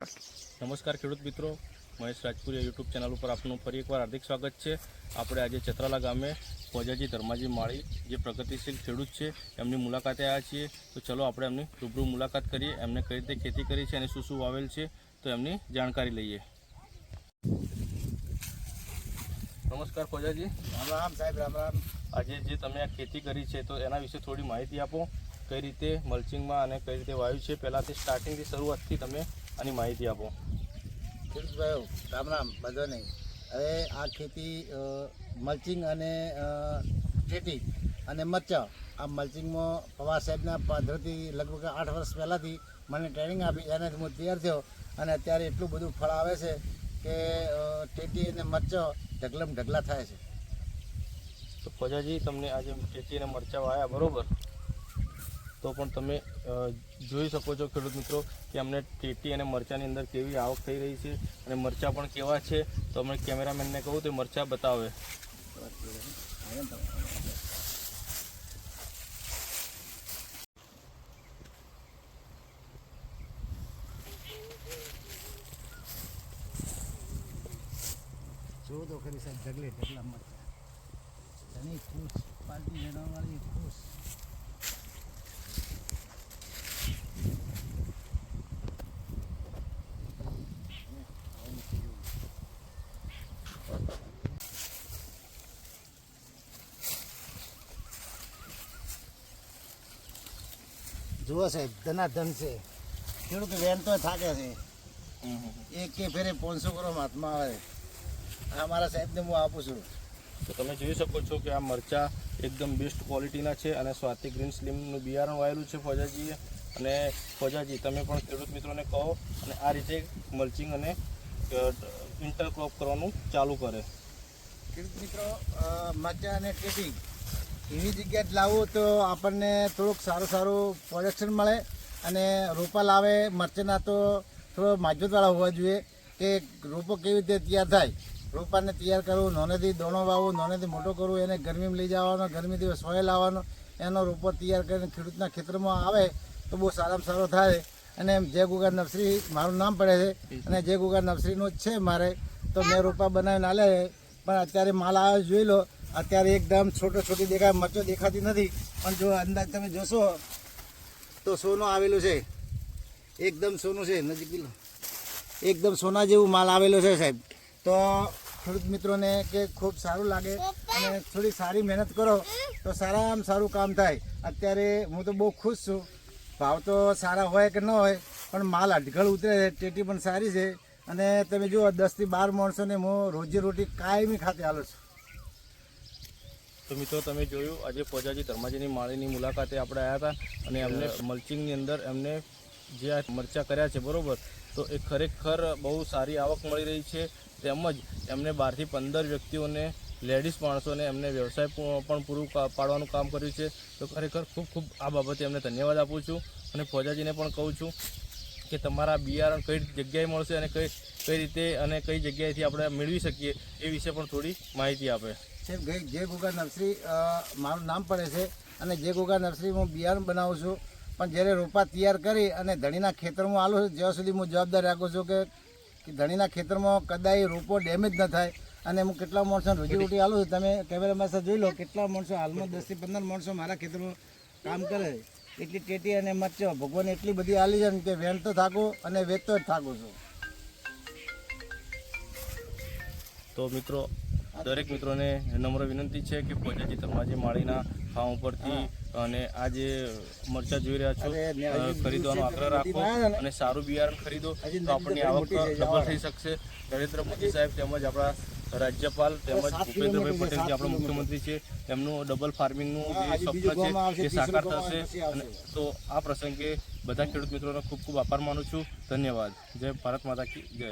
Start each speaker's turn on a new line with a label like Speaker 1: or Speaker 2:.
Speaker 1: નમસ્કાર ખેડૂત મિત્રો મહેશ રાજપુરી યુટ્યુબ ચેનલ ઉપર આપનું ફરી એકવાર હાર્દિક સ્વાગત છે. આપણે આજે ચત્રાલા ગામે પોજાજી ધર્માજી માળી જે પ્રગતિશીલ ખેડૂત છે એમની મુલાકાતે આવ્યા છીએ. તો ચલો આપણે એમની રૂબરૂ મુલાકાત કરીએ એમને કઈ રીતે ખેતી કરી છે અને શું શું વાવેલ છે તો એમની જાણકારી લઈએ. નમસ્કાર પોજાજી
Speaker 2: રામ રામ સાહેબ રામ રામ.
Speaker 1: આજે જે તમે આ ખેતી કરી છે તો એના વિશે થોડી માહિતી આપો. કઈ રીતે મલ્ચિંગમાં અને કઈ રીતે વાવ્યું છે? પહેલાંથી સ્ટાર્ટિંગથી શરૂઆતથી તમે આની માહિતી આપો.
Speaker 2: ખેડૂતભાઈઓ રામ રામ બધો નહીં હવે આ ખેતી મલ્ચિંગ અને ખેતી અને મરચાં આ મલ્ચિંગમાં પવાર સાહેબના પદ્ધતિ લગભગ આઠ વર્ષ પહેલાંથી મને ટ્રેનિંગ આપી એનાથી હું તૈયાર થયો. અને અત્યારે એટલું બધું ફળ આવે છે કે ટેટી અને મરચાં ઢગલમ ઢગલા થાય છે.
Speaker 1: તો પ્રજાજી તમને આજે ખેતી અને મરચાં વાયા બરોબર? તો પણ તમે જોઈ શકો છો ખેડૂત મિત્રો કે અમને ટેટી અને મરચાંની અંદર કેવી આવક થઈ રહી છે અને મરચાં પણ કેવા છે. તો અમે કેમેરામેનને કહું તે મરચાં બતાવે.
Speaker 2: ખુશ. જુઓ સાહેબ ધનાધન છે. ખેડૂત વેન તો થાકે છે. એક કે ફેરે પાંચસો ગ્રામ હાથમાં આવે. આ મારા સાહેબને હું આપું છું.
Speaker 1: તો તમે જોઈ શકો છો કે આ મરચાં એકદમ બેસ્ટ ક્વોલિટીના છે અને સ્વાતિ ગ્રીન સ્લીમનું બિયારણ વાયેલું છે ફોજાજીએ. અને ફોજાજી તમે પણ ખેડૂત મિત્રોને કહો અને આ રીતે મલ્ચિંગ અને ઇન્ટરક્રોપ કરવાનું ચાલુ કરે.
Speaker 2: ખેડૂત મિત્રો મરચાં અને ટેટી એવી જગ્યાએ જ લાવવું તો આપણને થોડુંક સારું સારું પ્રોડક્શન મળે અને રોપા લાવે, મરચાંના તો થોડો માજબૂતવાળા હોવા જોઈએ કે રોપો કેવી રીતે તૈયાર થાય. રોપાને તૈયાર કરવું, નોનેથી દોણો વાવવું, નોનેથી મોટો કરવું, એને ગરમીમાં લઈ જવાનો, ગરમીથી સોય લાવવાનો, એનો રોપો તૈયાર કરીને ખેડૂતના ખેતરમાં આવે તો બહુ સારામાં સારો થાય. અને જય ગુગા નર્સરી, મારું નામ પડે છે અને જય ગુગા નર્સરીનું જ છે મારે. તો મેં રોપા બનાવીને આલે પણ અત્યારે માલ આવે જોઈ લો અત્યારે એકદમ છોટો છોટી દેખાય મરચો દેખાતી નથી. પણ જો અંદાજ તમે જોશો, તો સોનું આવેલું છે. એકદમ સોનું છે નજીક એકદમ સોના જેવું માલ આવેલો છે, સાહેબ. તો ખેડૂત મિત્રોને કે ખૂબ સારું લાગે અને થોડી સારી મહેનત કરો, તો સારામાં સારું કામ થાય. અત્યારે હું તો બહુ ખુશ છું. ભાવ તો સારા હોય કે ન હોય, પણ માલ અડઘળ ઉતરે છે, ટેટી પણ સારી છે. અને તમે જુઓ, દસથી બાર માણસોને હું રોજી રોટી કાયમી ખાતે આલું છું.
Speaker 1: તો મિત્રો તમે જોયું, આજે પોજાજી ધર્માજીની માળીની મુલાકાતે આપણે આવ્યા હતા અને એમને મલ્ચિંગની અંદર એમને જે આ મરચાં કર્યા છે, બરાબર? તો એ ખરેખર બહુ સારી આવક મળી રહી છે. તેમજ એમને બારથી પંદર વ્યક્તિઓને લેડીઝ માણસોને એમને વ્યવસાય પણ પૂરું પાડવાનું કામ કર્યું છે. તો ખરેખર ખૂબ ખૂબ આ બાબતે એમને ધન્યવાદ આપું છું અને ફોજાજીને પણ કહું છું કે તમારા બિયારણ કઈ જગ્યાએ મળશે અને કઈ કઈ રીતે અને કઈ જગ્યાએથી આપણે મેળવી શકીએ એ વિશે પણ થોડી માહિતી આપે.
Speaker 2: સાહેબ જે ગોગા નર્સરી મારું નામ પડે છે અને જે ગોગા નર્સરી હું બિયારણ બનાવું છું. પણ જ્યારે રોપા તૈયાર કરી અને ધણીના ખેતરમાં આલું છું, જ્યાં સુધી હું જવાબદાર રાખું છું કે ધણીના ખેતરમાં કદાચ રોપો ડેમેજ ન થાય અને હું કેટલા માણસો રોજીરોટી આલું છું. તમે કેમેરામાં સાથે જોઈ લો, કેટલા માણસો હાલમાં દસથી પંદર માણસો મારા ખેતરમાં કામ કરે એટલી ટેટી અને મરચો ભગવાન એટલી બધી આલી છે ને કે વેણ તો થાકું અને વેચતો જ થાકું છું.
Speaker 1: તો મિત્રો દરેક મિત્રોને નમ્ર વિનંતી છે કે પોજાજી તમાજી માળીના ફાર્મ ઉપરથી અને આ જે મરચા જોઈ રહ્યા છો ખરીદવાનો આગ્રહ રાખો? અને સારું બિયારણ ખરીદો તો આપણની આવક ડબલ થઈ શકશે. નરેન્દ્ર મોદી સાહેબ તેમજ આપણા રાજ્યપાલ તેમજ ભૂપેન્દ્રભાઈ પટેલ જે આપણા મુખ્યમંત્રી છે તેમનું ડબલ ફાર્મિંગનું જે સ્વપ્ન છે એ સાકાર થશે. અને તો આ પ્રસંગે બધા ખેડૂત મિત્રોનો ખૂબ ખૂબ આભાર માનું છું. ધન્યવાદ. જય ભારત માતા કી જય.